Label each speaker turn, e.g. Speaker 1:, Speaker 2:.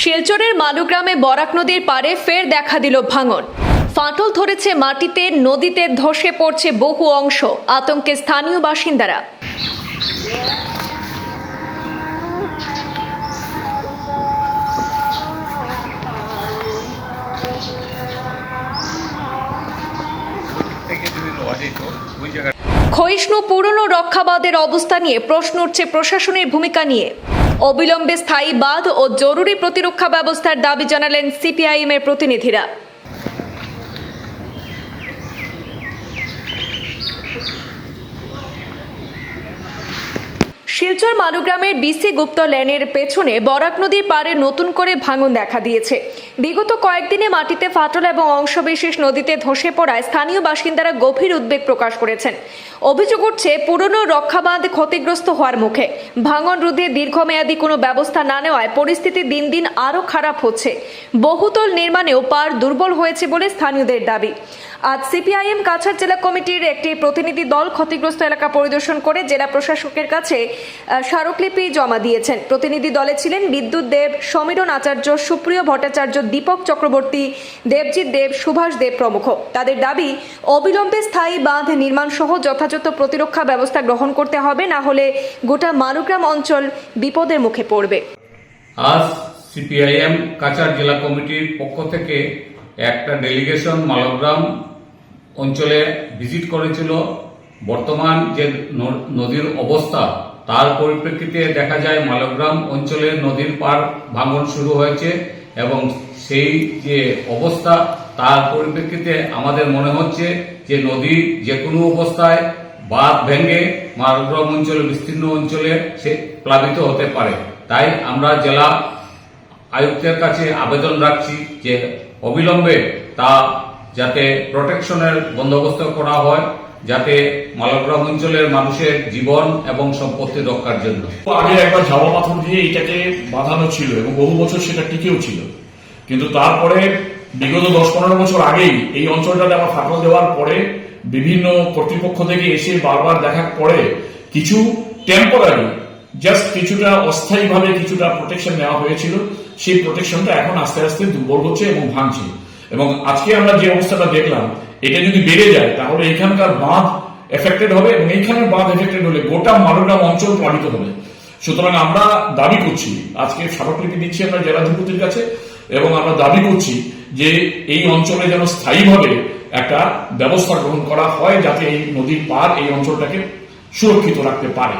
Speaker 1: শিলচরের মালুগ্রামে বরাক নদীর পাড়ে ফের দেখা দিল ভাঙন। ফাটল ধরেছে মাটিতে, নদীতে ধসে পড়ছে বহু অংশ, আতঙ্কে স্থানীয় বাসিন্দারা। ক্ষয়িষ্ণু পুরনো রক্ষাবাদের অবস্থা নিয়ে প্রশ্ন উঠছে প্রশাসনের ভূমিকা নিয়ে। অবিলম্বে স্থায়ী বাঁধ ও জরুরি প্রতিরক্ষা ব্যবস্থার দাবি জানালেন সিপিআইএম এর প্রতিনিধিরা। শিলচর মালুগ্রামের বিসি গুপ্ত লেনের পেছনে বরাক নদীর পাড়ে নতুন করে ভাঙন দেখা দিয়েছে। বিগত কয়েকদিনে মাটিতে ফাটল এবং অংশবিশেষ নদীতে ধসে পড়ায় স্থানীয় বাসিন্দারা গভীর উদ্বেগ প্রকাশ করেছেন। অভিযোগ উঠছে, পুরনো রক্ষাবাঁধ ক্ষতিগ্রস্ত হওয়ার মুখে। ভাঙন রোধে দীর্ঘমেয়াদী কোনো ব্যবস্থা না নেওয়ায় পরিস্থিতি দিন দিন আরও খারাপ হচ্ছে। বহুতল নির্মাণেও পার দুর্বল হয়েছে বলে স্থানীয়দের দাবি। আজ সিপিআইএম কাছাড় জেলা কমিটির একটি প্রতিনিধি দল ক্ষতিগ্রস্ত এলাকা পরিদর্শন করে জেলা প্রশাসকের কাছে স্মারকলিপি জমা দিয়েছেন। প্রতিনিধি দলে ছিলেন বিদ্যুৎ দেব, সমীরণ আচার্য, সুপ্রিয় ভট্টাচার্য, দীপক চক্রবর্তী, দেবজিৎ দেব, সুভাষ দেব প্রমুখ। তাদের দাবি, অবিলম্বে স্থায়ী বাঁধ নির্মাণ সহ যথাযথ প্রতিরক্ষা ব্যবস্থা গ্রহণ করতে হবে, না হলে গোটা মানুগ্রাম অঞ্চল বিপদের মুখে পড়বে।
Speaker 2: আজ সিপিআইএম কাছাড় জেলা কমিটির পক্ষ থেকে একটা ডেলিগেশন মালগ্রাম অঞ্চলে ভিজিট করেছিল। বর্তমান যে নদীর অবস্থা, তার পরিপ্রেক্ষিতে দেখা যায় মালগ্রাম অঞ্চলে নদীর পার ভাঙন শুরু হয়েছে এবং সেই যে অবস্থা, তার পরিপ্রেক্ষিতে আমাদের মনে হচ্ছে যে নদী যে কোনো অবস্থায় বাঁধ ভেঙে মালগ্রাম অঞ্চলে, বিস্তীর্ণ অঞ্চলে সে প্লাবিত হতে পারে। তাই আমরা জেলা আয়ুক্তের কাছে আবেদন রাখছি যে অবিলম্বে তা যাতে প্রোটেকশনের বন্দোবস্ত করা হয়, যাতে মালগ্রাম অঞ্চলের মানুষের জীবন এবং সম্পত্তি রক্ষার জন্য।
Speaker 3: আগে একবার ঝাওয়া পাথর দিয়ে এটাকে বাঁধানো ছিল এবং বহু বছর সেটা টিকেও ছিল। কিন্তু তারপরে, বিগত দশ পনেরো বছর আগেই এই অঞ্চলটাতে আবার ফাটল দেওয়ার পরে বিভিন্ন কর্তৃপক্ষ থেকে এসে বারবার দেখার পরে কিছু টেম্পোরারি জাস্ট কিছুটা অস্থায়ীভাবে কিছুটা প্রোটেকশন নেওয়া হয়েছিল। সেই প্রোটেকশনটা এখন আস্তে আস্তে দুর্বল হচ্ছে এবং ভাঙছে। এবং আজকে আমরা যে অবস্থাটা দেখলাম, এটা যদি বেড়ে যায়, তাহলে এখানকার বাঁধ এফেক্টেড হবে এবং এইখানের বাঁধ এফেক্টেড হলে গোটা মালগ্রাম অঞ্চল প্লাবিত হবে। সুতরাং আমরা দাবি করছি, আজকে স্মারকলিপি দিচ্ছি আমরা জেলাধিপতির কাছে, এবং আমরা দাবি করছি যে এই অঞ্চলে যেন স্থায়ীভাবে একটা ব্যবস্থা গ্রহণ করা হয় যাতে এই নদীর পার এই অঞ্চলটাকে সুরক্ষিত রাখতে পারে।